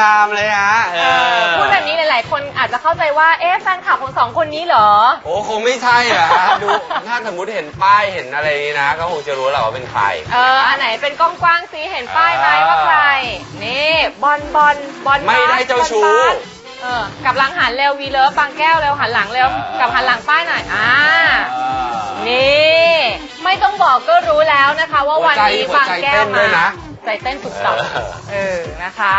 งามๆเลยฮะเอเออพูดแบบนี้หลาย ๆ คนอาจจะเข้าใจว่า เอ๊ะแฟนคลับของสองคนนี้เหรอ โอ้คงไม่ใช่อะฮะดูถ้าสมมติเห็นป้ายเห็นอะไรนี้นะ ก็คงจะรู้แหละว่าเป็นใคร เออ อันไหนเป็นกล้องๆซิเห็นป้ายไหมอ่าว่าใคร นี่บอลบอลบอลไม่ได้เจ้าชู้ บอลบาสเออกลับหลังหันเร็ววีเลิฟบางแก้วเร็วหันหลังเร็วอ่ากลับหันหลังป้ายหน่อย อ่า นี่ ไม่ต้องบอกก็รู้แล้วนะคะ ว่าหัววันใจนี้หัวบางใจแก้เต้วนด้มาวยนะ ใจเต้นสุดตับเออเออนะคะ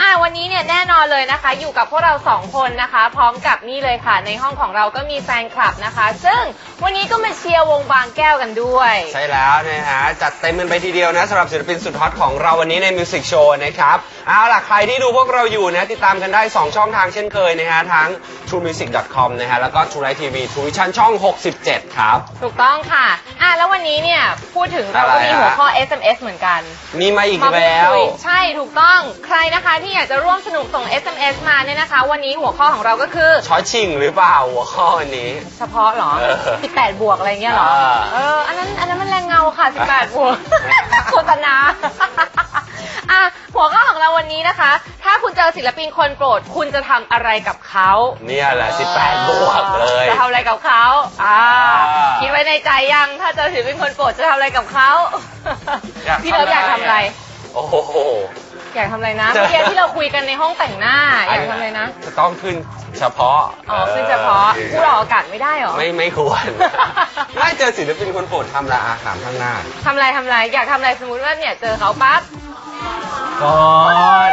อะวันนี้เนี่ยแน่นอนเลยนะคะ อยู่กับพวกเราสองคนนะคะ พร้อมกับนี่เลยค่ะ ในห้องของเราก็มีแฟนคลับนะคะ ซึ่งวันนี้ก็มาเชียร์วงบางแก้วกันด้วย ใช่แล้วนะฮะจัดเต็มกันไปทีเดียวนะสำหรับศิลปินสุดฮอตของเราวันนี้ในมิวสิกโชว์นะครับเอาล่ะใครที่ดูพวกเราอยู่นะติดตามกันได้ 2 ช่องทางเช่นเคยนะฮะทั้ง truemusic.com นะฮะแล้วก็ True Light TV True Vision ช่อง 67 ครับ ถูกต้องค่ะ อะแล้ววันนี้เนี่ยพูดถึงเราก็มีอะไรอะหัวข้อ SMS เหมือนกัน มีมาอีกมาพูดแล้ว คุยใช่ถูกต้องใครนะคะที่อยากจะร่วมสนุกส่ง SMS มาเนี่ยนะคะ วันนี้หัวข้อของเราก็คือ ช้อยชิงหรือเปล่าหัวข้ออันนี้ เฉพาะเหรอ เออ18 บวกอะไรเงี้ยเหรอ อ่า เออ อันนั้น อันนั้นมันแรงเงาค่ะ 18 บวก โฆษณา อะ หัวข้อของเราวันนี้นะคะ ถ้าคุณเจอศิลปินคนโปรด คุณจะทำอะไรกับเขาเนี่ยแหละ18บวกเลย จะทำอะไรกับเขาอ่า อ่า คิดไว้ในใจยัง ถ้าเจอศิลปินคนโปรดจะทำอะไรกับเขาอยากพี่เลิฟอยากทำอะไร โอ้โห อยากทำอะไรนะเจอเมื่อกี้ที่เราคุยกันในห้องแต่งหน้า อยากทำอะไรนะจะต้องขึ้นเฉพาะอ๋อคือเฉพาะพูดออกอากาศไม่ได้เหรอไม่ไม่ควรไม่เจอศิลปินคนโปรดทำละอาถามข้างหน้าทำอะไรทำอะไรอยากทำอะไรสมมติว่าเนี่ยเจอเขาปั๊บก่อน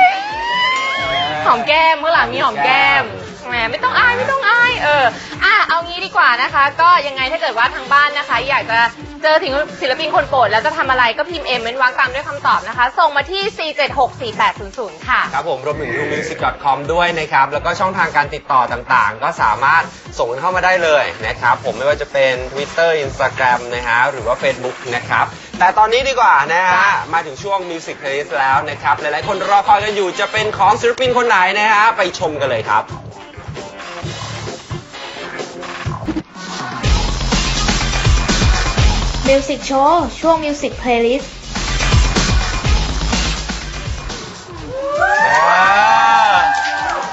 หอมแก้มเมื่อหลังมีหอมแก้ม แหมไม่ต้องอายไม่ต้องอายเอออะเอางี้ดีกว่านะคะ ก็ยังไงถ้าเกิดว่าทางบ้านนะคะ อยากจะเจอถึงศิลปินคนโปรดแล้วจะทำอะไรก็พิมพ์เอ็มเว้นวรรคตามด้วยคำตอบนะคะ ส่งมาที่ 4764800 ค่ะ ครับผมรวมถึง truemusic.com ด้วยนะครับ แล้วก็ช่องทางการติดต่อต่างๆ ก็สามารถส่งกันเข้ามาได้เลยนะครับ ผมไม่ว่าจะเป็น Twitter Instagram นะฮะหรือว่า Facebook นะครับ แต่ตอนนี้ดีกว่านะฮะ มาถึงช่วง Music Playlist แล้วนะครับ หลายๆคนรอคอยกันอยู่จะเป็นของศิลปินคนไหนนะฮะ ไปชมกันเลยครับ มิวสิกโชว์ช่วงมิวสิกเพลย์ลิสต์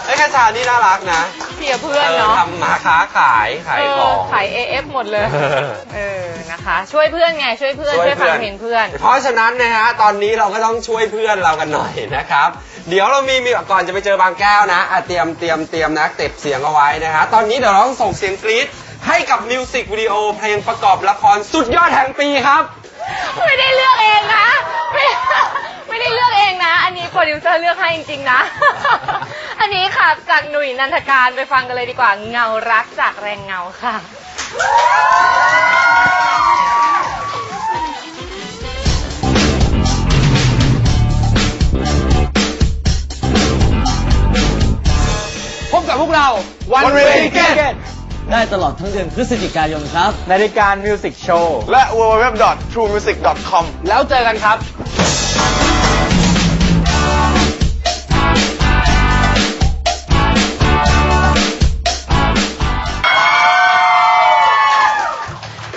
ไอ้ยกระชานี่น่ารักนะเสียเพื่อนเนาะทำมาค้าขายขายของ เขาย AF หมดเลย เออ เออ นะคะ ช่วยเพื่อนไง ช่วยเพื่อน ช่วยฟังเพลงเพื่อน เพราะฉะนั้นนะฮะตอนนี้เราก็ต้องช่วยเพื่อนเรากันหน่อยนะครับ เดี๋ยวเรามีมีก่อนจะไปเจอบางแก้วนะอะเตรียมเตรียมเตรียมนะเก็บเสียงเอาไว้นะฮะตอนนี้เดี๋ยวเราต้องส่งเสียงกรี๊ด ให้กับมิวสิกวิดีโอเพลงประกอบละครสุดยอดแห่งปีครับ ไม่ได้เลือกเองนะไม่ไม่ได้เลือกเองนะ อันนี้โปรดิวเซอร์เลือกให้จริงๆนะ อันนี้ค่ะจากหนุ่ยนันทการไปฟังกันเลยดีกว่าเงารักจากแรงเงาค่ะ พบกับพวกเรา One Way Ticket ได้ตลอดทั้งเดือนพฤศจิกายนครับ ในรายการ Music Show และ www.truemusic.com แล้วเจอกันครับ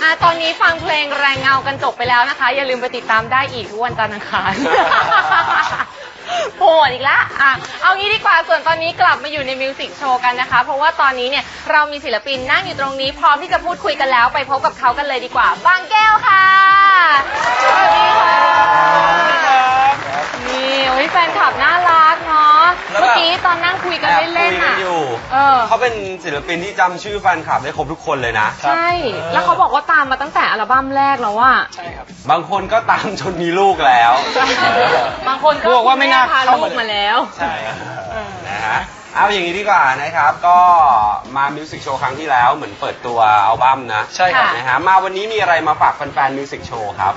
อะตอนนี้ฟังเพลงแรงเงากันจบไปแล้วนะคะ อย่าลืมไปติดตามได้อีกทุกวันจันทร์อังคาร โหดอีกแล้วอะเอางี้ดีกว่าส่วนตอนนี้กลับมาอยู่ในมิวสิกโชว์กันนะคะ เพราะว่าตอนนี้เนี่ยเรามีศิลปินนั่งอยู่ตรงนี้ พร้อมที่จะพูดคุยกันแล้วไปพบกับเขากันเลยดีกว่า บางแก้วค่ะสวัสดีค่ะนี่โอ้ยแฟนคลับน่ารัก อกี้ตอนนั่งคุยกันแอบคุเล่นยๆกันอะ อยู่เออ เขาเป็นศิลปินที่จำชื่อแฟนคลับได้ครบทุกคนเลยนะ ใช่ แล้วเขาบอกว่าตามมาตั้งแต่อัลบั้มแรกแล้วว่าใช่ครับ บางคนก็ตามจนมีลูกแล้ว บางคนก็บอกว่าไม่น่าพาเข้าลูมากเลยมาแล้ว ใช่นะฮะเอาอย่างนี้ดีกว่านะครับ ก็มามิวสิกโชว์ครั้งที่แล้วเหมือนเปิดตัวอัลบั้มนะใช่ครับ ค่ะ นะฮะมาวันนี้มีอะไรมาฝากแฟนๆมิวสิกโชว์ครับ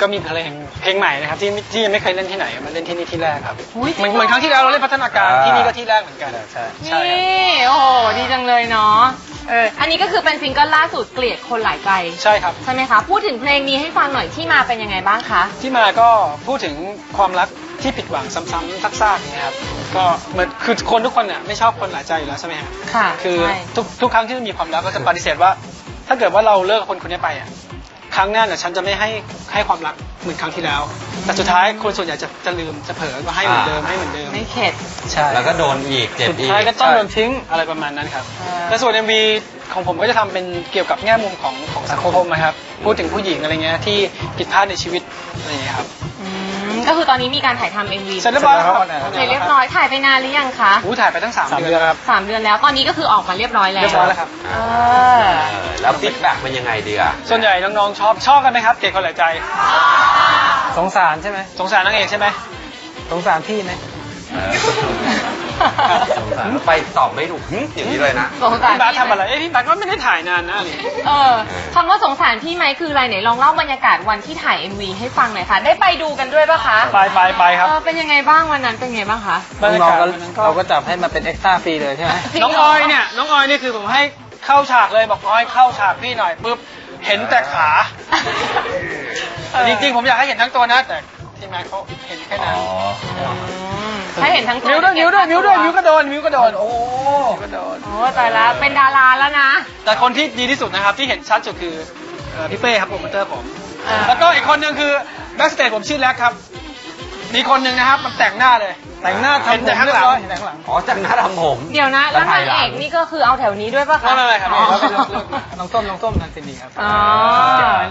ก็มีเพลงเพลงใหม่นะครับที่ที่ยังไม่เคยเล่นที่ไหนมาเล่นที่นี่ที่แรกครับอุ๊ย เหมือนเหมือนครั้งที่แล้วเราเล่นพัฒนาการอ่าที่นี่ก็ที่แรกเหมือนกันใช่ใช่ครับนี่โอ้โหดีจังเลยเนาะเอออันนี้ก็คือเป็นซิงเกิลล่าสุดเกลียดคนหลายใจใช่ครับ ใช่ไหมคะ พูดถึงเพลงนี้ให้ฟังหน่อยที่มาเป็นยังไงบ้างคะ ที่มาก็พูดถึงความรักที่ผิดหวังซ้ำๆซักๆอย่างเงี้ยครับก็เหมือนคือคนทุกคนเนี่ยไม่ชอบคนหลายใจอยู่แล้วใช่ไหมฮะค่ะคือใช่ ทุกทุกครั้งที่มีความรักก็จะปฏิเสธว่า ถ้าเกิดว่าเราเลิกกับคนคนนี้ไปอะ ครั้งหน้าเนี่ยฉันจะไม่ให้ให้ความรักเหมือนครั้งที่แล้วมแต่สุดท้ายคนส่วนใหญ่จะจะลืมจะเผลอก็ให้เหมือนเดิมให้เหมือนเดิมไม่เข็ดใช่แล้วก็โดนอีกเจ็บสุดอีกท้ายก็ต้องโดนทิ้งอะไรประมาณนั้นครับอ่าแต่ส่วน MV ของผมก็จะทำเป็นเกี่ยวกับแง่มุมของของสังคมนะครับพูดถึงผู้หญิงอะไรเงี้ยที่ผิดพลาดในชีวิตอะไรเงี้ยครับอืม ก็คือตอนนี้มีการถ่ายทำ MV เสร็จเรียบร้อยแล้วครับเสร็จเรียบร้อยถ่ายไปนานหรือยังคะอู้ถ่ายไปตั้งสามเดือนครับสามเดือนแล้วตอนนี้ก็คือออกมาเรียบร้อยแล้วเรียบร้อยแล้วครับเออเออแล้วฟีดแบ็กเป็นยังไงดีอะส่วนใหญ่น้องๆชอบชอบกันไหมครับเกลียดคนหลายใจ สงสารใช่ไหมสงสารนางเอกใช่ไหมสงสารพี่ไหม สงสาร ไปตอบไม่ถูกหึอย่างนี้เลยนะ สงสารพี่บาสทำอะไร เอ้ยพี่บาสก็ไม่ได้ถ่ายนานนะอะไรเออคำว่าสงสารพี่ไหมคืออะไรไหนลองเล่าบรรยากาศวันที่ถ่าย MV ให้ฟังหน่อยค่ะ ได้ไปดูกันด้วยปะคะไปไปไปครับเออเป็นยังไงบ้างวันนั้นเป็นไงบ้างคะ บรรยาน้องกาศๆก็วันนั้นก็ เราก็จับให้มาเป็นเอ็กซ์ตร้าฟรีเลยใช่ไหมจริงน้องเหรออยเนี่ย น้องออยนี่คือผมให้เข้าฉากเลยบอกออยเข้าฉากพี่หน่อยปุ๊บ เห็นแต่ขาแต่จริงๆผมอยากให้เห็นทั้งตัวนะ แต่ทีมงานเขาเห็นแค่นั้นม ให้เห็นทั้งตัวมิวด้วยมิวด้วยมิวด้วยมิวก็โดนมิวก็โดนโอ้ก็โดนโอ้ตายแล้วเป็นดาราแล้วนะ แต่คนที่ดีที่สุดนะครับที่เห็นชัดสุดคือเอ่อพี่เป้ครับโปรโมเตอร์ผมอ่าแล้วก็อีกคนหนึ่งคือแบ็กสเตจผมชื่อแล็กครับ มีคนหนึ่งนะครับ มันแต่งหน้าเลย แต่งหน้าเห็นทำแต่ข้างหลังเรียบร้อยเห็นแต่ข้างหลัง อ๋อจากหน้าทำผมเดี๋ยวนะ แล้วถ่นายงหลัเอกนี่ก็คือเอาแถวนี้ด้วยปะคะไม่ไม่ไม่ครับอ๋อแล้วก็เลือกเลือกมาน้องส้มน้องส้มทันสินีครับ อ๋อ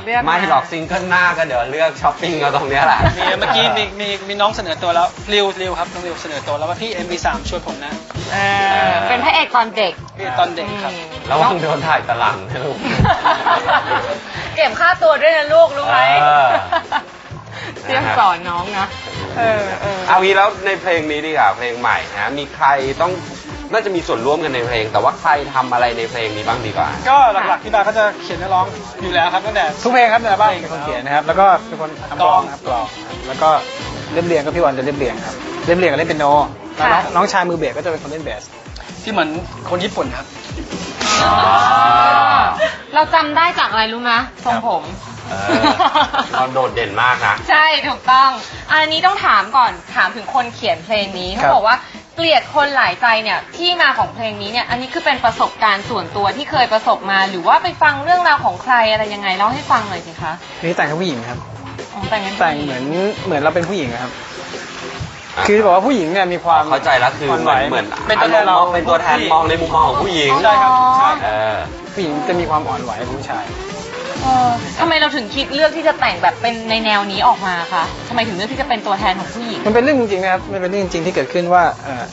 เลือกไม่หรอกซิงเกิลหน้าก็เดี๋ยวเลือกช้อปปิ้งเอาตรงเนี้ยแหละมีเมื่อกี้มีมีมีน้องเสนอตัวแล้วริวริวครับน้องริวเสนอตัวแล้วว่าพี่ MB3 ช่วยผมนะเออเป็นพระเอกตอนเด็กพี่ตอนเด็กครับอืมระวังโดนถ่ายตะลังนะลูกเก็บค่าตัวด้วยนะลูกรู้ไหมเออเตรียมสอนน้องนะ เออเออ เอางี้แล้วในเพลงนี้ดีกว่าเพลงใหม่นะมีใครต้องน่าจะมีส่วนร่วมกันในเพลง แต่ว่าใครทำอะไรในเพลงนี้บ้างดีกว่า ก็หลักๆพี่บาก็จะเขียนเนื้อร้องอยู่แล้วครับตั้งแต่ ทุกเพลงครับในอัลบั้มเป็นคนเขียนนะครับ แล้วก็เป็นคนทำกลองนะครับกลองครับแล้วก็เรียบเรียงก็พี่วันจะเรียบเรียงครับเรียบเรียงกับเล่นเป็นโนแล้วน้องค่ะ น้องชายมือเบสก็จะเป็นคนเล่นเบสที่เหมือนคนญี่ปุ่นครับอ๋อเราจำได้จากอะไรรู้ไหมทรงผม เออเราโดดเด่นมากนะ ใช่ถูกต้อง อันนี้ต้องถามก่อนถามถึงคนเขียนเพลงนี้ครัเขาบ บอกว่าเกลียดคนหลายใจเนี่ยที่มาของเพลงนี้เนี่ยอันนี้คือเป็นประสบการณ์ส่วนตัวที่เคยประสบมา หรือว่าไปฟังเรื่องราวของใครอะไรยังไงเล่าให้ฟังหน่อยสิคะนี่แต่งกับผู้หญิงครับ อ๋อแต่งกันแต่งเหมือนเหมือนเราเป็นผู้หญิงอะครับ คือบอกว่าผู้หญิงเนี่ยมีความ เข้าใจแล้วคือเหมือนเหมือนเป็นตัวแทนเราอารมณ์เป็นตัวแทนมองในมุมมองของผู้หญิง ใช่ครับ ใช่ เออผู้หญิงจะมีความอ่อนไหวกว่าผู้ชาย เออทำไมเราถึงคิดเลือกที่จะแต่งแบบเป็นในแนวนี้ออกมาคะทำไมถึงเลือกที่จะเป็นตัวแทนของผู้หญิง มันเป็นเรื่องจริงๆนะครับ มันเป็นเรื่องจริงที่เกิดขึ้นว่าเอ่อ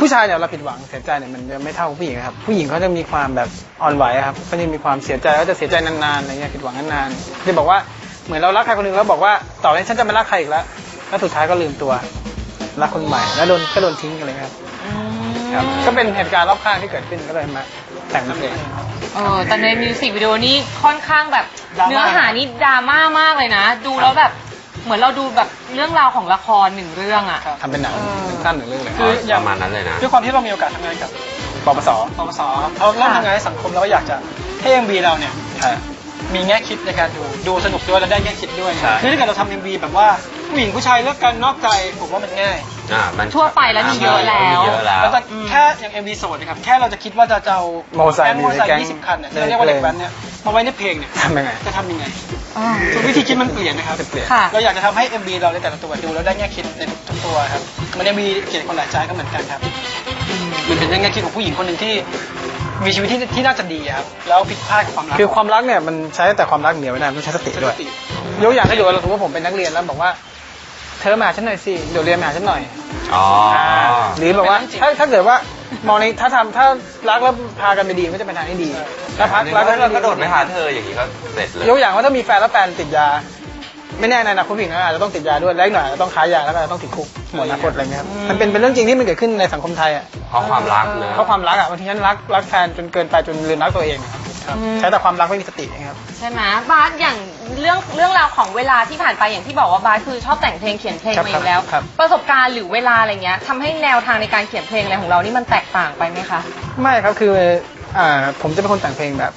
ผู้ชายเนี่ยเราผิดหวังเสียใจเนี่ยมันจะไม่เท่าผู้หญิงครับ ผู้หญิงเขาจะมีความแบบอ่อนไหวครับเขาจะมีความเสียใจก็จะเสียใจนานๆอะไรเงี้ยผิดหวังนานๆจะบอกว่าเหมือนเรารักใครคนหนึงแล้วบอกว่าต่อไปนี้ฉันจะไม่รักใครอีกแล้วแล้วสุดท้ายก็ลืมตัวรักคนใหม่แล้วโดนก็โดนทิ้งกันเลยครับครับ ก็เป็นเหตุการณ์รอบข้างที่เกิดขึ้นก็เลยมา แต่งเพลงเออแต่ในมิวสิกวิดีโอนี่ค่อนข้างแบบ ดราม่า เนื้อหานี่ดราม่ามากเลยนะ ดูแล้วแบบเหมือนเราดูแบบเรื่องราวของละครหนึ่งเรื่องอะครับทำเป็นหนังเออเป็นสั้นหนึ่งเรื่องเลยคืออย่างประมาณนั้นเลยนะ ด้วยความที่เรามีโอกาสทำงานกับปปสปปสครับเราเริ่มทำงานในสังคมเราก็อยากจะให้ MV เราเนี่ย ใช่ มีแง่คิดในการดูดูสนุกด้วยและได้แง่คิดด้วยใช่ คือถ้าเกิดเราทำ MV แบบว่าผู้หญิงผู้ชายเลิกกันนอกใจผมว่ามันง่ายอ่ามันทั่วไปแล้วมีเยอะแล้ว มีเยอะแล้วแล้วแต่แค่อย่าง MV โสดนะครับแค่เราจะคิดว่าจะจะเอามอเตอร์ไซค์แก๊งมอเตอร์ไซมีแก๊งค์ยี่สิบคันเนี่ยที่เราเรียกว่าเด็กแว้นเนี่ยมาไว้ในเพลงเนี่ยทำยังไง จะทำยังไงอ่าวิธีคิดมันเปลี่ยนนะครับจะเปลี่ยน ค่ะ เราอยากจะทำให้ MV เราในแต่ละตัวดูแล้วได้แง่คิดในทุกตัวครับเหมัน MV เขียนคนหลายใจก็เหมือนกันครับ มันเป็นเรื่องแง่คิดของผู้หญิงคนหนึ่งที่ มีชีวิตที่ที่น่าจะดีครับแล้วผิดพลาดกับความรักคือความรักเนี่ยมันใช้แต่ความรักเดียวไม่ได้มันใช้สติด้วยยกอย่างให้ดูเราสมมติว่าผมเป็นนักเรียนแล้วบอกว่า เธอมาหาฉันหน่อยสิเดี๋ยวเรียนมาหาฉันหน่อยอ๋อหรือบอกว่าถ้าถ้าเกิดว่ามองในถ้าทำถ้ารักแล้วพากันไปดีมันก็จะเป็นทางที่ดีถ้าพักรัรักกแล้วแล้วก็โดดไปหาเธออย่างนี้ก็เสร็จเลยยกอย่างว่าถ้ามีแฟนแล้วแฟนติดยา ไม่แน่ในอนาคตผู้หญิงอาจจะต้องติดยาด้วยแล้วอีกหน่อยอาจจะต้องค้ายาแล้วก็อาจจะต้องติดคุกหมดอนาคตอะไรเงี้ยครับมันเป็นเป็นเรื่องจริงที่มันเกิดขึ้นในสังคมไทยอะเพราะความรักเนอะเพราะความรักอะบางทีฉันรักรักแฟนจนเกินไปจนลืมรักตัวเองครับครับอืมใช้แต่ความรักไม่มีสติครับ ใช่ไหมบาสอย่างเรื่องเรื่องราวของเวลาที่ผ่านไปอย่างที่บอกว่าบาสคือชอบแต่งเพลงเขียนเพลงครับมาอยู่แล้ว ครับ ประสบการณ์หรือเวลาอะไรเงี้ยทำให้แนวทางในการเขียนเพลงอะไรของเรานี่มันแตกต่างไปไหมคะ ไม่ครับคืออ่าผมจะเป็นคนแต่งเพลงแบบ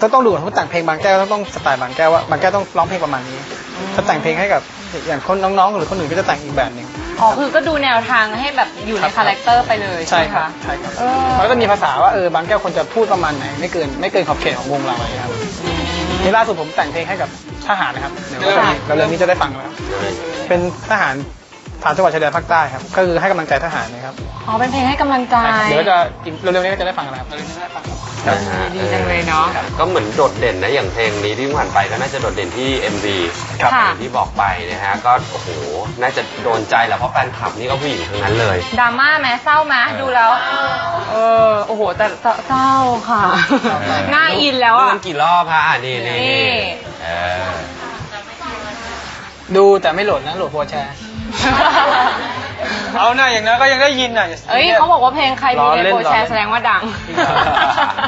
ต้องต้องดูก่อนว่าแต่งเพลงบางแก้วต้องต้องสไตล์บางแก้วว่าบางแก้วต้องร้องเพลงประมาณนี้ถ้าแต่งเพลงให้กับอย่างคนน้องๆ หรือคนอื่นก็จะแต่งอีกแบบหนึ่ง อ๋อคือก็ดูแนวทางให้แบบอยู่ในครับคาแรคเตอร์ไปเลยใช่ใช่ไหมครับคะใช่ครับเออมันก็จะมีภาษาว่าเออบางแก้วควรจะพูดประมาณไหนไม่เกินไม่เกินขอบเขตของวงเราอะไรครับอืมนี่ล่าสุดผมแต่งเพลงให้กับทหารนะครับเดี๋ยวก็จะมีเร็วๆนี้จะได้ฟังนะครับเป็นทหาร ฐานจังหวัดชายแดนภาคใต้ครับ ก็คือให้กำลังใจทหารนะครับอ๋อเป็นเพลงให้กำลังใจเดี๋ยวก็จะอีกเร็วๆนี้ก็จะได้ฟังนะครับ นะฮะดีจังเลยเนาะ ก็เหมือนโดดเด่นนะอย่างเพลงนี้ที่ผ่านไปก็น่าจะโดดเด่นที่ MV ครับอย่างที่บอกไปนะฮะก็โอ้โหน่าจะโดนใจแหละเพราะแฟนคลับนี่ก็ผู้หญิงทั้งนั้นเลย ดราม่าไหมเศร้าไหมดูแล้วเออโอ้โหแต่เศร้าค่ะน่าอินแล้วดูอะกันกี่รอบฮะอะนี่นี่นี่ เออดูแต่ไม่โหลดนะโหลดโปรแชร์ เอาหน่าอย่างนั้นก็ยังได้ยินน่ะเอ้ยเขาบอกว่าเพลงใครมีล้อในเล่นโปรแชล้อเล่ร์นแสดงว่าดัง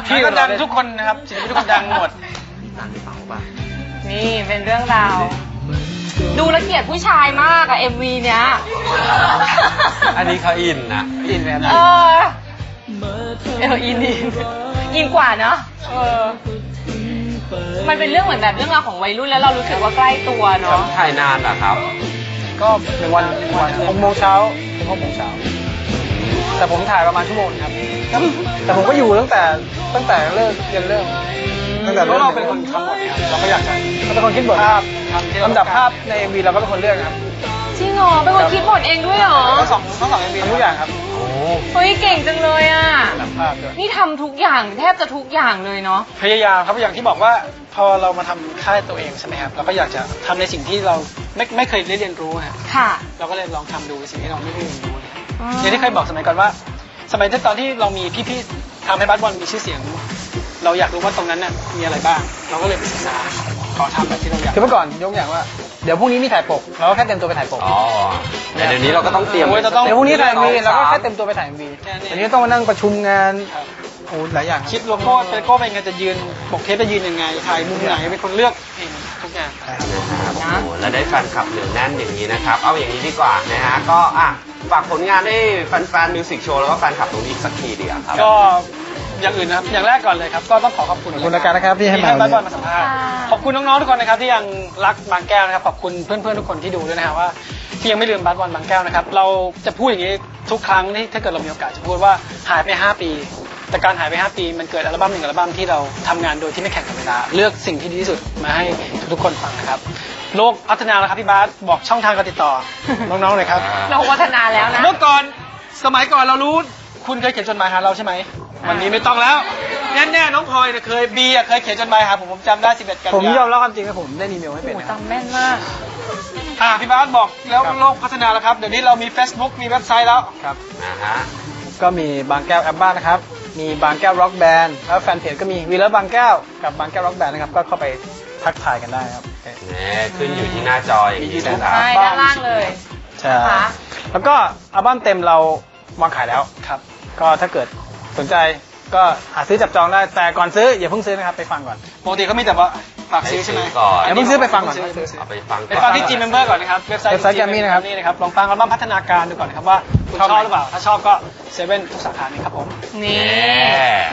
พี่ก็ดังทุกคนนะครับศิลปินทุกคนดังหมด นี่เป็นเรื่องราว ดูและเกลียดผู้ชายมากอะ MV เนี้ย อันนี้เขาอินนะอินไหมครับเออเอออินอินอินกว่าเนอะเออมันเป็นเรื่องเหมือนแบบเรื่องราวของวัยรุ่นแล้วเรารู้สึกว่าใกล้ตัวเนาะถ่ายนานเหรอครับ ก็หนึ่งวันหนึ่งวันหกโมงเช้าถึงหกโมงเช้าแต่ผมถ่ายประมาณชั่วโมงครับ แต่ผมก็อยู่ตั้งแต่ตั้งแต่เลิกเรียนเลิกตั้งแต่เพเลิกราะเราเป็นคนทำหมดนะครับเราก็อยากจะเราเป็นคนคิดบทภาพทำที่เราลำดับภาพใน MV เราก็เป็นคนเลือกนะครับจริงเหรอเป็นคนคิดบทเองด้วยเหรอทั้งสองทั้งสองเอ็มวีทำทุกอย่างครับโอ้เฮ้ยเก่งจังเลยอะลำดับภาพด้วยนี่ทำทุกอย่างแทบจะทุกอย่างเลยเนาะ พยายามครับอย่างที่บอกว่า พอเรามาทำค่ายตัวเองใช่ไหมครับเราก็อยากจะทำในสิ่งที่เราไม่ไม่เคยได้เรียนรู้ฮะค่ะเราก็เลยลองทำดูสิ่งที่เราไม่ได้เรียนรู้เลยอย่างที่เคยบอกสมัยก่อนว่า สมัยที่ตอนที่เรามีพี่ๆทำให้บัสบอลมีชื่อเสียง เราอยากรู้ว่าตรงนั้นน่ะมีอะไรบ้าง เราก็เลยไปศึกษาขอทำแบบที่เราอยากคือเมื่อก่อนยกอย่างว่าเดี๋ยวพรุ่งนี้มีถ่ายปกเราก็แค่เต็มตัวไปถ่ายปกอ๋อแต่เดี๋ยวนี้เราก็ต้องเตรียมโอ้ยจะต้อง เดี๋ยวพรุ่งนี้ถ่ายสอมีงเราก็สมแค่เต็มตัวไปถ่ายมีแค่นี้อันนี้ต้องมานั่งประชุมงาน ครับ โอ้หลายอย่างรับ คิดโลโก้เป็นโก้เป็นไงจะยืนปกเทปจะยืนยังไงถ่ายมุมไหนเป็นคนเลือกเองทุกอย่าง นะครับโอ้โหแล้วได้แฟนคลับเหนียวแน่นอย่างนี้นะครับ เอาอย่างนี้ดีกว่านะฮะ ก็อะฝากผลงานให้แฟนๆมิวสิกโชว์แล้วก็แฟนคลับตรงนี้อีกสักทีเดียวครับ ก็อย่างอื่นนะครับ อย่างแรกก่อนเลยครับ ก็ต้องขอขอบคุณขอบคุณรายการนะครับที่ให้มาบัสบอลมาสัมภาษณ์ค่ะขอบคุณน้องๆทุกคนนะครับที่ยังรักบางแก้วนะครับ ขอบคุณเพื่อนๆทุกคนที่ดูด้วยนะครับว่าที่ยังไม่ลืมบัสบอลบางแก้วนะครับ เราจะพูดอย่างนี้ทุกครั้งที่ถ้าเกิดเรามีโอกาสจะพูดว่าหายไป 5 ปี แต่การหายไป 5 ปีมันเกิดอัลบั้มหนึ่งอัลบั้มที่เราทำงานโดยที่ไม่แข่งกับเวลา เลือกสิ่งที่ดีที่สุดมาให้ทุกๆคนฟังนะครับโลกพัฒนาแล้วครับพี่บาสบอกช่องทางการติดต่อ น้องๆหน่อยครับเราพัฒนาแล้วนะ เมื่อก่อนสมัยก่อนเรารู้ คุณเคยเขียนจดหมายหาเราใช่ไหม วันนี้ไม่ต้องแล้ว แน่ๆน้องพลอยเนี่ยเคยบีอะเคยเขียนจดหมายหาผมผมจำได้11กันผมยยาอมรับความจริงว่าผมได้อีเมลไม่เป็นโอ้นะครับ จำแม่นมาก อ่าพี่บาสบอกแล้วครับโลกพัฒนาแล้วครับ เดี๋ยวนี้เรามี Facebook มีเว็บไซต์แล้ว ครับนะฮะ ก็มีบางแก้วแอปบ้านนะครับ มีบางแก้วร็อกแบนด์แล้วแฟนเพจก็มีวีแล้วบางแก้วกับบางแก้วร็อกแบนด์นะครับ ก็เข้าไปทักทายกันได้ครับนี่ขึ้นอยู่ที่หน้าจออย่างนี้นะครับใช่ด้านล่างเลย ใช่นะคะแล้วก็อัลบั้มเต็มเราวางขายแล้วครับ ก็ถ้าเกิดสนใจก็หาซื้อจับจองได้แต่ก่อนซื้ออย่าเพิ่งซื้อนะครับไปฟังก่อน ปกติเขามีแต่ว่า ฝากซื้อใช่ไหมให้ซื้อก่อนอย่าเพิ่งซื้อไปฟังก่อน เพิ่งซื้เอาไปฟังไปฟังที่ G Member ก่อนนะครับ เว็บไซต์เว็บไซต์ Grammy นะครับนี่นะครับ ลองฟังอัลบั้มพัฒนาการดูก่อนนะครับว่าคุณชอบหรือเปล่า ถ้าชอบก็เซเว่นทุกสาขานี้ครับผม นี่แน่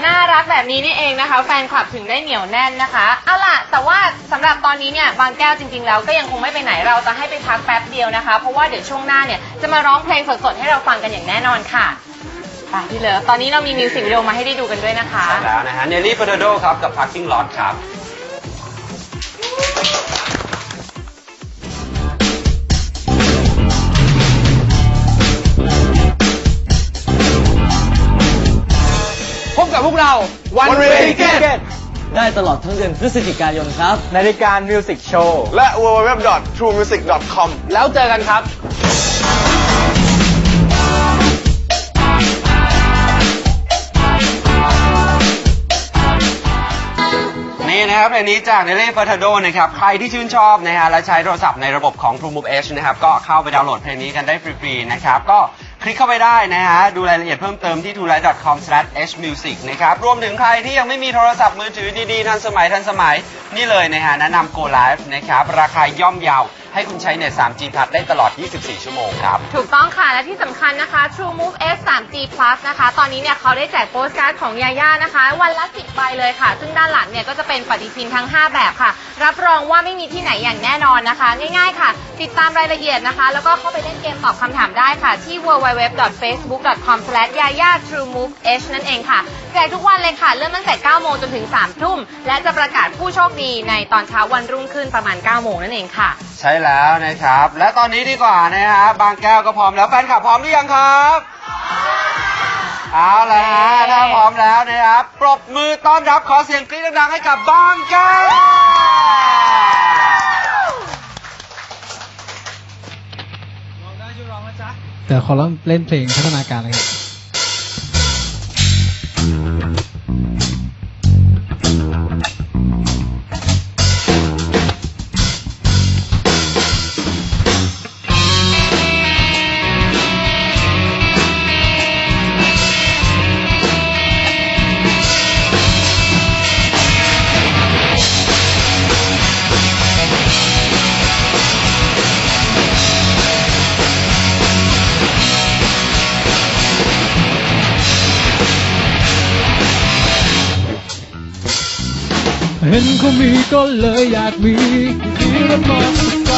น่ารักแบบนี้นี่เองนะคะ แฟนคลับถึงได้เหนียวแน่นนะคะเอาล่ะ แต่ว่าสำหรับตอนนี้เนี่ยบางแก้วจริง ๆ แล้วก็ยังคงไม่ไปไหนเราจะให้ไปพักแป๊บเดียวนะคะ เพราะว่าเดี๋ยวช่วงหน้าเนี่ยจะมาร้องเพลงสดๆให้เราฟังกันอย่างแน่นอนค่ะไปพี่เลิฟตอนนี้เรามีมิวสิกวิดีโอมาให้ได้ดูกันด้วยนะคะใช่แล้วนะฮะเนลลี่ปโตโดครับกับ Parking Lot ครับ พบกับพวกเรา One Way Ticket ได้ตลอดทั้งเดือนพฤศจิกายนครับ ในรายการมิวสิกโชว์และ www.truemusic.com แล้วเจอกันครับ นะครับเพลงนี้จากเนเล่ฟอร์ทาโดนะครับ ใครที่ชื่นชอบนะฮะและใช้โทรศัพท์ในระบบของ p r o Move นะครับ ก็เข้าไปดาวน์โหลดเพลงนี้กันได้ฟรีๆนะครับ ก็คลิกเข้าไปได้นะฮะ ดูรายละเอียดเพิ่มเติมที่ t o l i g h t c o m h m u s i c นะครับ รวมถึงใครที่ยังไม่มีโทรศัพท์มือถือดีๆ ทันสมัยทันสมัยนี่เลยนะฮะแนะนำ Go Live นะครับ ราคาย่อมเยาว ให้คุณใช้เน็ต 3G Plus ได้ตลอด 24 ชั่วโมงครับ ถูกต้องค่ะ และที่สำคัญนะคะ True Move S 3G Plus นะคะ ตอนนี้เนี่ยเขาได้แจกโปสการ์ดของยาย่านะคะ วันละ 10 ใบเลยค่ะ ซึ่งด้านหลังเนี่ยก็จะเป็นปฏิทินทั้ง 5 แบบค่ะ รับรองว่าไม่มีที่ไหนอย่างแน่นอนนะคะ ง่ายๆค่ะ ติดตามรายละเอียดนะคะ แล้วก็เข้าไปเล่นเกมตอบคำถามได้ค่ะ ที่ www.facebook.com/yayaTrueMoveH นั่นเองค่ะแจกทุกวันเลยค่ะ เริ่มตั้งแต่ 9 โมงจนถึง 3 ทุ่ม และจะประกาศผู้โชคดีในตอนเช้าวันรุ่งขึ้นประมาณ 9 โมงนั่นเองค่ะใช่แล้วนะครับ และตอนนี้ดีกว่านะครับบางแก้วก็พร้อมแล้วแฟนคลับพร้อมหรือยังครับเอาละฮะถ้าพร้อมแล้วนะครับปรบมือต้อนรับขอเสียงกรี๊ดดังๆให้กับบางแก้วแต่ขอเล่นเพลงพัฒนาการเลยครับ ห็นเขามีก็เลยอยากมีมีแล้วมองไป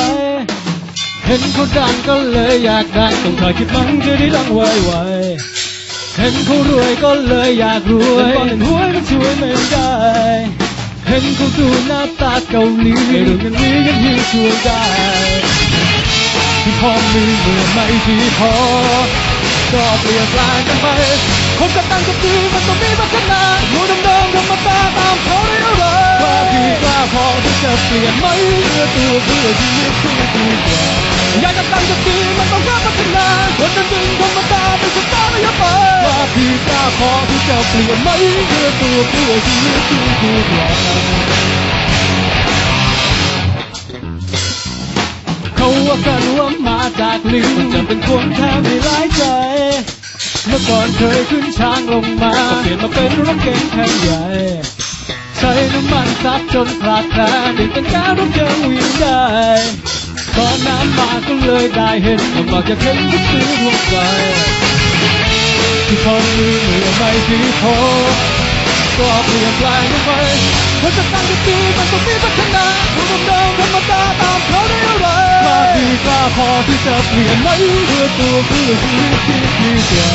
เห็นเขาดังก็เลยอยากดังต้องถ่ายคลิปมันจะได้ดังไวๆเห็นเขารวยก็เลยอยากรวยเห็นหวยมันช่วยไม่ได้ เห็นเขาดูหน้าตาเกาหลีเรื่องอย่างนี้ยังยิ่งช่วยได้ที่พอมีเมื่อไม่ดีพอก็เปลี่ยนแปลงกันไป คนจะตั้งกับดีมันต้องมีพัฒนาอยู่เดิมๆธรรมดาตามเขาได้อะไรกล้าดีกล้าพอที่จะเปลี่ยนไหมเพื่อตัวเพื่อชีวิตที่ดีกว่าอยากจะตั้งกับดีมันต้องกล้าพัฒนาคนจะดึงธรรมดาเป็นสตาร์ไม่ยอมไปกล้าดีกล้าพอที่จะเปลี่ยนไหมเพื่อตัวเพื่อชีวิตที่ดีกว่าเขาว่ากันว่ามาจากลิงจะเป็นคนแทบไม่ร้ายใจ เมื่อก่อนเคยขึ้นช้างลงมาเปลี่ยนมาเป็นรถเก๋งคันใหญ่ใช้น้ำมันซับจนขาดแคลนเด็กเป็นการรถยนต์วิ่งได้ตอนน้ำมาก็เลยได้เห็นลำบากจะเห็นทุกซื้อลงไปที่คนมือเมื่อไม่ดีพอ ก็เปลี่ยนแปลงกันไปคนจะตั้งจะดีมันต้องมีพัฒนาดูเดิมธรรมดาตามเขาได้อะไรกล้าดีกล้าพอที่จะเปลี่ยนไหมเพื่อตัวเพื่อชีวิตที่ดีกว่า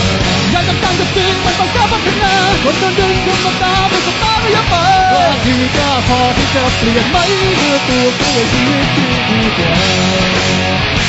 อยากจะตั้งจะดีมันต้องกล้าพัฒนาคนเดินดึงธรรมดาเป็นสตาร์ไม่ยอมไปกล้าดีกล้าพอที่จะเปลี่ยนไหมเพื่อตัวเพื่อชีวิตที่ดีกว่า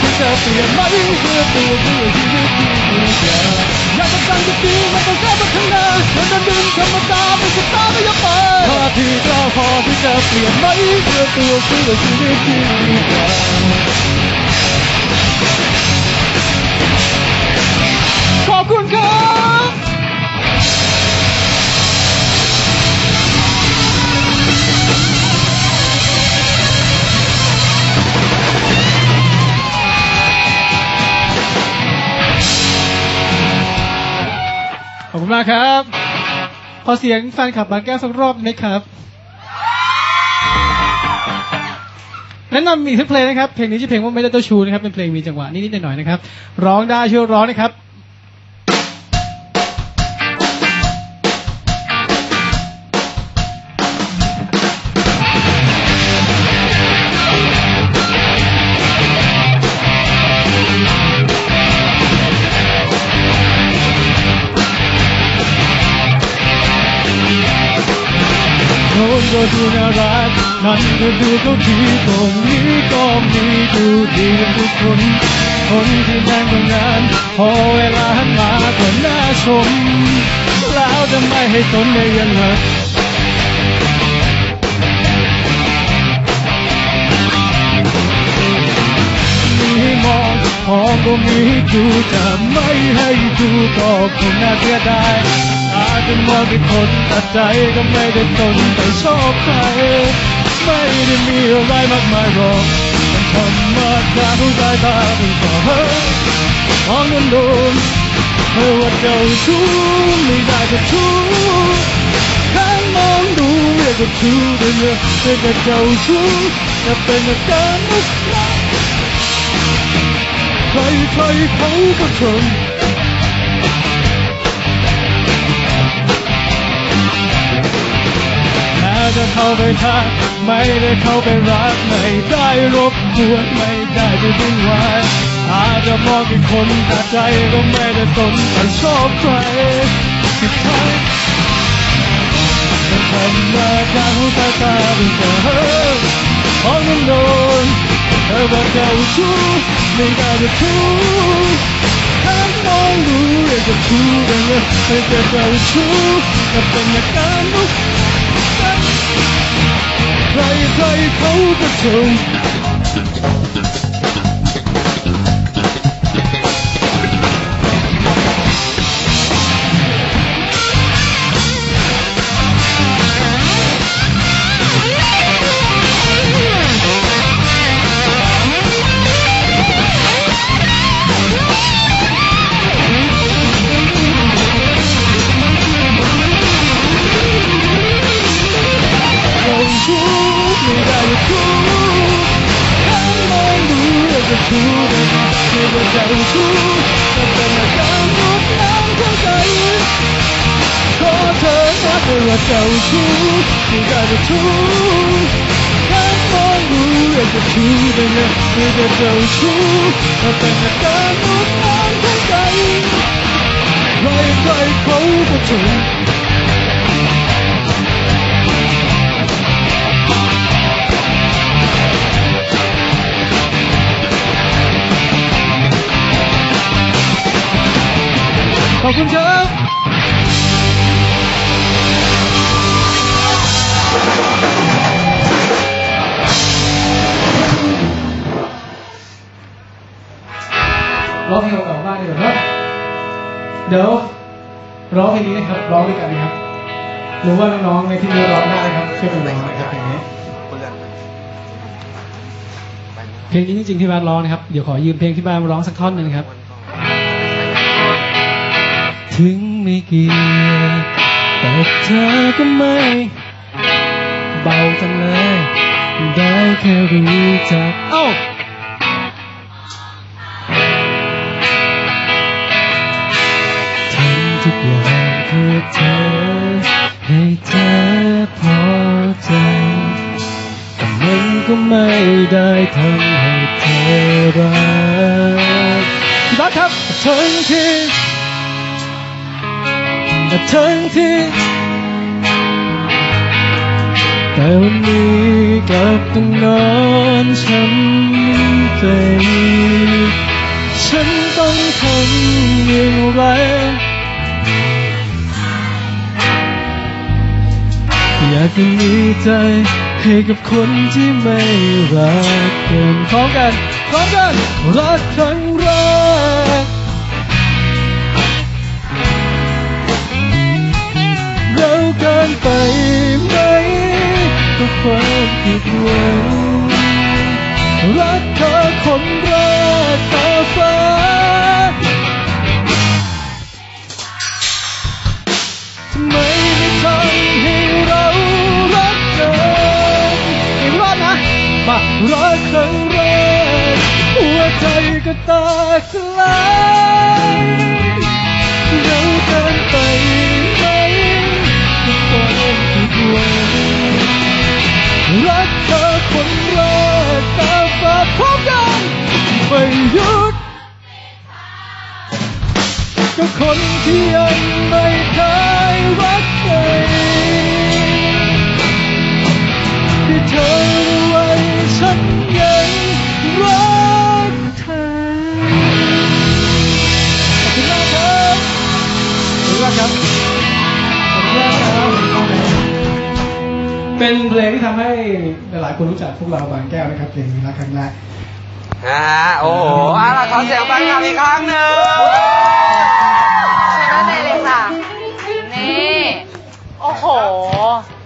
ที่จะเปลี่ยนไหมเพื่อตัวเพื่อชีวิตที่ดีกว่าอยากจะตั้งจะดีมันต้องแก้ปัญหาคนเดิมๆธรรมดาไปสุดตาไม่ยอมไปกล้าที่กล้าพอที่จะเปลี่ยนไหมเพื่อตัวเพื่อชีวิตที่ดีกว่าขอบคุณครับ มากครับ ขอเสียงแฟนคลับบางแก้วสักรอบนะครับแนะนำอีกสักเพลงนะครับ เพลงนี้ชื่อเพลงว่าไม่ได้เจ้าชู้นะครับ เป็นเพลงมีจังหวะนิดๆหน่อยๆนะครับ ร้องได้ช่วยร้องนะครับ นก็ดูน่ารักนั่นก็ดูเขาทีตรงนี้ก็มีดูดีทุกคน คนที่นั่งตรงนั้นพอเวลาหันมาก็น่าชม แล้วจะไม่ให้ตนได้ยังไงมีมองพอก็มีดูจะไม่ให้ดูก็คงน่าเสียดายาจจะมองเป็นคนตัดใจก็ไม่ได้ตนไปชอบใคร ไม่ได้มีอะไรมากมายหรอกเป็นธรรมดาของสายตาเป็นต่อเฮ้ยมองโดนโดนเธอว่าเจ้าชู้ไม่ได้จะชู้แค่มองดูเรียกว่าชู้ได้เลยเรียกว่าเจ้าชู้จะเป็นอาการมุกใครใครเขาก็ชม จะเข้าไปทักไม่ได้เข้าไปรักไม่ได้รบกวนไม่ได้ไปวุ่นวายอาจจะมองเป็นคนแต่ใจก็ไม่ได้สนแต่ชอบใครสุดท้ายเป็นธรรมดาของตาตาเป็นเธอของมันโดนเธอว่าเจ้าชู้ไม่ได้จะชู้ถ้ามองดูเรียกว่าชู้ได้เลยไม่ใช่เจ้าชู้แต่เป็นอาการมุก ใคร ไม่ว่าเจ้าชู้แต่เป็นอาก เดี๋ยวร้องเพลงนี้นะครับร้องด้วยกันนะครับหรือว่าน้องๆในที่นี้ร้องได้ครับช่วยกันร้องนะครับเพลงนี้เพลงนี้จริงๆที่บ้านร้องนะครับเดี๋ยวขอยืมเพลงที่บ้านมาร้องสักท่อนหนึ่งครับ ถึงไม่เกี่ยวแต่เธอก็ไม่เบาจังเลย ได้แค่รู้จักเอ้า เพื่อเธอ ให้เธอพอใจแต่มันก็ไม่ได้ทำให้เธอรักพี่บัสครับทั้งที่ทั้งที่แต่วันนี้กลับต้องนอนช้ำใจฉันต้องทำอย่างไรากจะมีใจให้กับคนที่ไม่รักกันพร้อมกันพร้อมกันรักครั้งแรกเร็วเกินไป เป็นเพลงที่ทำให้หลายๆคนรู้จักพวกเราบางแก้วนะครับเพลงรักครั้งแรกฮะโอ้โหเอาล่ะขอเสียงแฟนคลับอีกครั้งหนึ่ง โอ้โห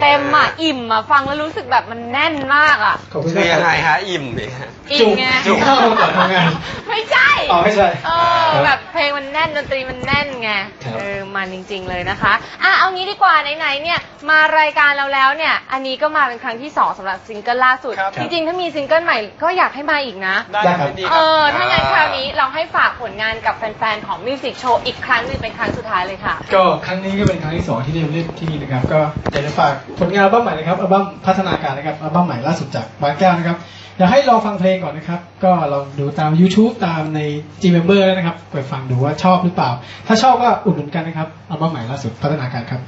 เต็มอะ อิ่มอะ ฟังแล้วรู้สึกแบบมันแน่นมากอะ ขอบคุณคือคยังไงรับฮะอิ่มเนี่ยอิ่มไง จุกข้าวก่อนทำงาน ไม่ใช่อ๋อไม่ใช่เออแบบเพลงมันแน่นดนตรีมันแน่นไง ครับ เออ มันจริง ๆ เลยนะคะ อะ เอางี้ดีกว่าไหนๆเนี่ย มารายการเราแล้วเนี่ย อันนี้ก็มาเป็นครั้งที่สองสำหรับซิงเกิลล่าสุด ครับ จริง ๆ ถ้ามีซิงเกิลใหม่ก็อยากให้มาอีกนะ ได้ได้คครัรับบดีคเอรับ อ ถ้างั้นคราวนี้เราให้ฝากผลงานกับแฟน ๆ ของ Music Show อีกครั้งหนึงเป็นครั้งสุดท้ายเลยค่ะ ก็ครั้งนี้ก็เป็นครั้งที่สองที่ได้มาเล่นที่นี่นะครับ ก็อยากจะฝากผลงานอัลบั้มใหม่นะครับอัลบั้มพัฒนาการนะครับอัลบั้มใหม่ล่าสุดจากบางแก้วนะครับอยากให้ลองฟังเพลงก่อนนะครับ ก็ลองดูตาม YouTube ตามใน G Member ด้วยนะครับไปฟังดูว่าชอบหรือเปล่า ถ้าชอบก็อุดหนุนกันนะครับอัลบั้มใหม่ล่าสุดพัฒนาการครับ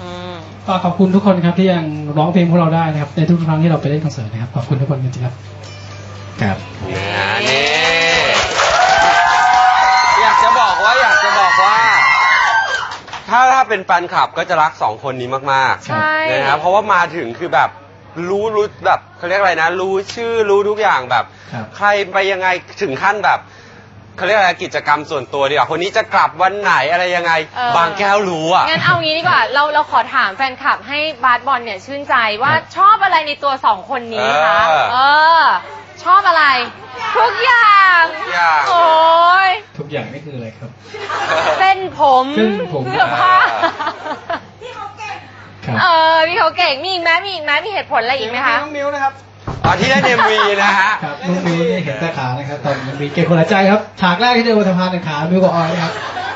อืมก็ขอบคุณทุกคนครับที่ยังร้องเพลงพวกเราได้นะครับในทุกครั้งที่เราไปเล่นคอนเสิร์ตนะครับขอบคุณทุกคนจริงๆครับครับน เป็นแฟนคลับก็จะรักสองคนนี้มากใช่ ๆนะครับเพราะว่ามาถึงคือแบบรู้รู้แบบเขาเรียกอะไรนะ รู้ชื่อรู้ทุกอย่างแบบ ครับ ใครไปยังไงถึงขั้นแบบเขาเรียกอะไรกิจกรรมส่วนตัวดีกว่าคนนี้จะกลับวันไหนอะไรยังไง เออ บางแก้วรู้อะ งั้นเอางี้ดีกว่า เราเราขอถามแฟนคลับให้บาสบอลเนี่ยชื่นใจว่าชอบอะไรในตัวสองคนนี้คะ เออ เออ ชอบอะไร ทุกอย่าง ทุกอย่าง โอ้ยทุกอย่างนี่คืออะไรครับ เส้นผมเส้นผม เสื้อผ้าครับเออพี่เขาเก่งมีอีกไหมมีอีกไหมมีเหตุผลอะไรอีกไหมคะ น้องมิวนะครับ อ๋อที่ได้เอ็มวีนะฮะ ครับน้องมิวนี่เห็นแต่ขานะครับตอนมันมีเกมคนละใจครับฉากแรกที่เดินบนสะพานเป็นขามิวกับออยนะครับ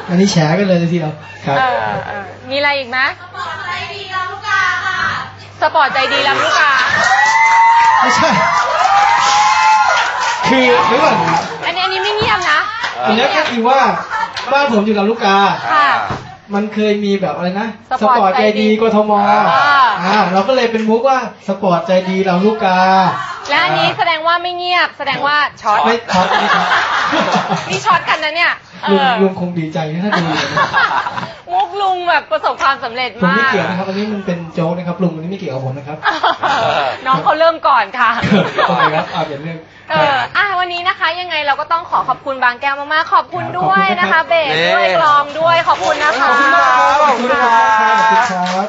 อันนี้แฉกันเลยทีเดียวครับ เออเออมีอะไรอีกไหมสปอร์ตใจดีลำลูกกาค่ะสปอร์ตใจดีลำลูกกาไม่ใช่ คือเดี๋ยวก่อนอันนี้อันนี้ไม่เงียบนะ อันนี้ก็คือว่าบ้านผมอยู่ลำลูกกา ค่ะ มันเคยมีแบบอะไรนะสปอร์ตใจดีกทมอ่าอ่าเราก็เลยเป็นมุกว่าสปอร์ตใจดีลำลูกกา และอันนี้แสดงว่าไม่เงียบ แสดงว่าช็อตไม่ช็อตไม่ช็อตนี่ช็อตกันนะเนี่ยเอลุงอลุงคงดีใจนะถ้าดูอยู่นะมุกลุงแบบประสบความสำเร็จผมมากไม่เกี่ยวนะครับอันนี้มันเป็นโจ๊กนะครับลุงอันนี้ไม่เกี่ยวกับผมนะครับ น้องเขาเริ่มก่อนค่ะโอเคครับเอาเปลี่ยนเรื่องเอออะวั นนี้นะคะ ยังไงเราก็ต้องขอขอบคุณบางแก้วมากๆ ขอบคุณครับด้วยนะขอคะบคุณเบนะครับสด้วยกลองด้วยขอบคุณนะคะ ขอบคุณมากครับขอบคุณครับขอบคุณครับ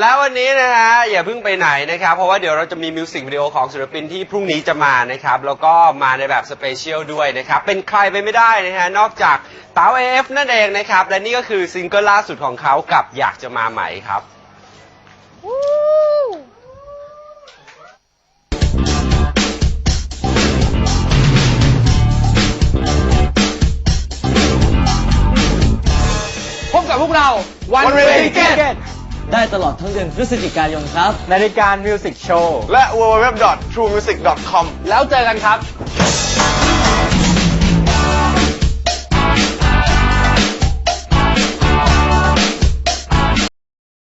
แล้ววันนี้นะฮะอย่าเพิ่งไปไหนนะครับ เพราะว่าเดี๋ยวเราจะมีมิวสิกวิดีโอของศิลปินที่พรุ่งนี้จะมานะครับ แล้วก็มาในแบบสเปเชียลด้วยนะครับ เป็นใครไปไม่ได้นะฮะนอกจากเต๋าเอฟนั่นเองนะครับ และนี่ก็คือซิงเกิลล่าสุดของเขากับอยากจะมาใหม่ครับพ กับพวกเรา One Way Ticket ได้ตลอดทั้งเดือนพฤศจิกายนครับ ในรายการ Music Show และ www.truemusic.com แล้วเจอกันครับ